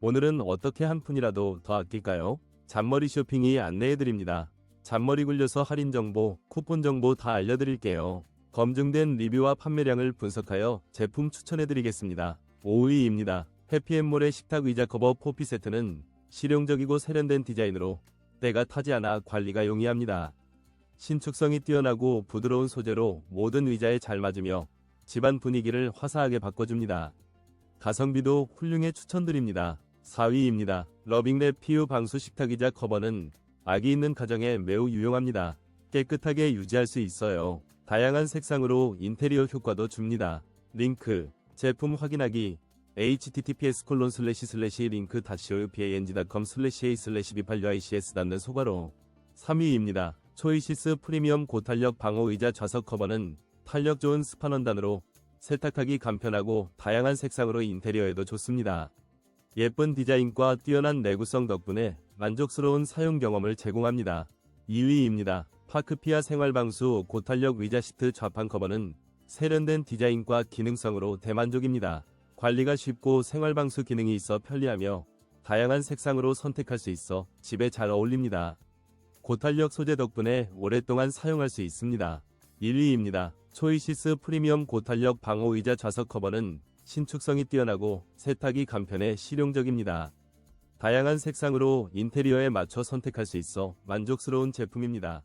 오늘은 어떻게 한 푼이라도 더 아낄까요? 잔머리 쇼핑이 안내해드립니다. 잔머리 굴려서 할인 정보, 쿠폰 정보 다 알려드릴게요. 검증된 리뷰와 판매량을 분석하여 제품 추천해드리겠습니다. 5위입니다. 해피앤몰의 식탁 의자 커버 포피 세트는 실용적이고 세련된 디자인으로 때가 타지 않아 관리가 용이합니다. 신축성이 뛰어나고 부드러운 소재로 모든 의자에 잘 맞으며 집안 분위기를 화사하게 바꿔줍니다. 가성비도 훌륭해 추천드립니다. 4위입니다. 러빙랩 PU 방수 식탁의자 커버는 아기 있는 가정에 매우 유용합니다. 깨끗하게 유지할 수 있어요. 다양한 색상으로 인테리어 효과도 줍니다. 링크 제품 확인하기 https 콜론 슬래시 슬래시 링크 다시오 pang.com 슬래시 a 슬래시 b8uics 닫는 소괄호 3위입니다. 초이시스 프리미엄 고탄력 방어 의자 좌석 커버는 탄력 좋은 스판원단으로 세탁하기 간편하고 다양한 색상으로 인테리어에도 좋습니다. 예쁜 디자인과 뛰어난 내구성 덕분에 만족스러운 사용 경험을 제공합니다. 2위입니다. 파크피아 생활방수 고탄력 의자 시트 좌판 커버는 세련된 디자인과 기능성으로 대만족입니다. 관리가 쉽고 생활방수 기능이 있어 편리하며 다양한 색상으로 선택할 수 있어 집에 잘 어울립니다. 고탄력 소재 덕분에 오랫동안 사용할 수 있습니다. 1위입니다. 초이시스 프리미엄 고탄력 방호 의자 좌석 커버는 신축성이 뛰어나고 세탁이 간편해 실용적입니다. 다양한 색상으로 인테리어에 맞춰 선택할 수 있어 만족스러운 제품입니다.